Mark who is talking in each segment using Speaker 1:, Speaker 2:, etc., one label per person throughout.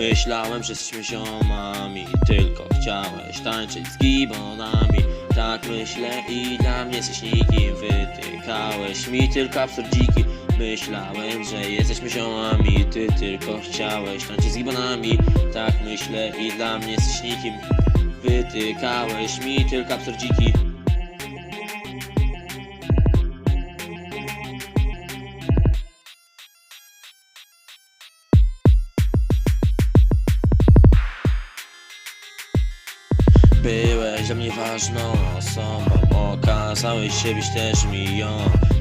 Speaker 1: Myślałem, że jesteśmy ziomami Tylko chciałeś tańczyć z gibonami Tak myślę i dla mnie jesteś nikim Wytykałeś mi tylko absurdziki. Myślałem, że jesteśmy ziomami Ty tylko chciałeś tańczyć z gibonami Tak myślę i dla mnie jesteś nikim Wytykałeś mi tylko absurdziki Byłeś dla mnie ważną osobą. Okazałeś się być też mi ją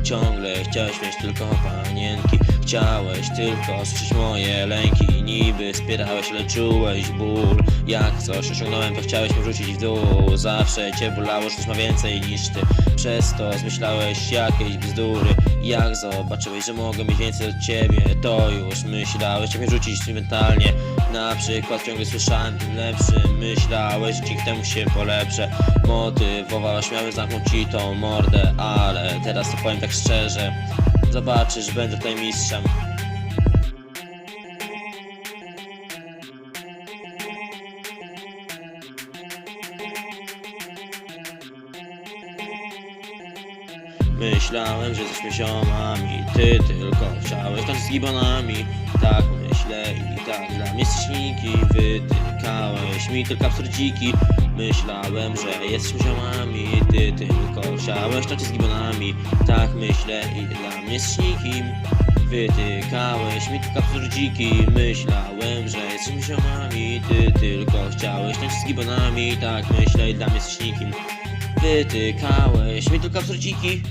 Speaker 1: Ciągle chciałeś mieć tylko panienki. Chciałeś tylko słyszeć moje lęki. Niby wspierałeś, ale czułeś ból. Jak coś osiągnąłem, to chciałeś mnie wrzucić w dół. Zawsze cię bolało, że ma więcej niż ty. Przez to zmyślałeś jakieś bzdury. Jak zobaczyłeś, że mogę mieć więcej od ciebie To już myślałeś, jak mnie rzucić mentalnie na przykład ciągle słyszałem tym lepszy Myślałeś, że dzięki temu się polepszę Motywowałeś, miałem zamknąć ci tą mordę Ale teraz to powiem tak szczerze. Zobaczysz, będę tutaj mistrzem. Myślałem, że jesteśmy ziomami. Ty tylko chciałeś tańczyć z gibonami Tak myślę i tak dla mnie nikim Wytykałeś mi tylko absurdziki. Myślałem, że jesteśmy ziomami. Ty tylko chciałeś tańczyć z gibonami Tak myślę i dla mnie jesteś nikim. Wytykałeś mi tylko absurdziki. Myślałem, że jesteśmy ziomami. Ty tylko chciałeś tańczyć z gibonami Tak myślę i dla mnie jesteś nikim. Wytykałeś mi tylko absurdziki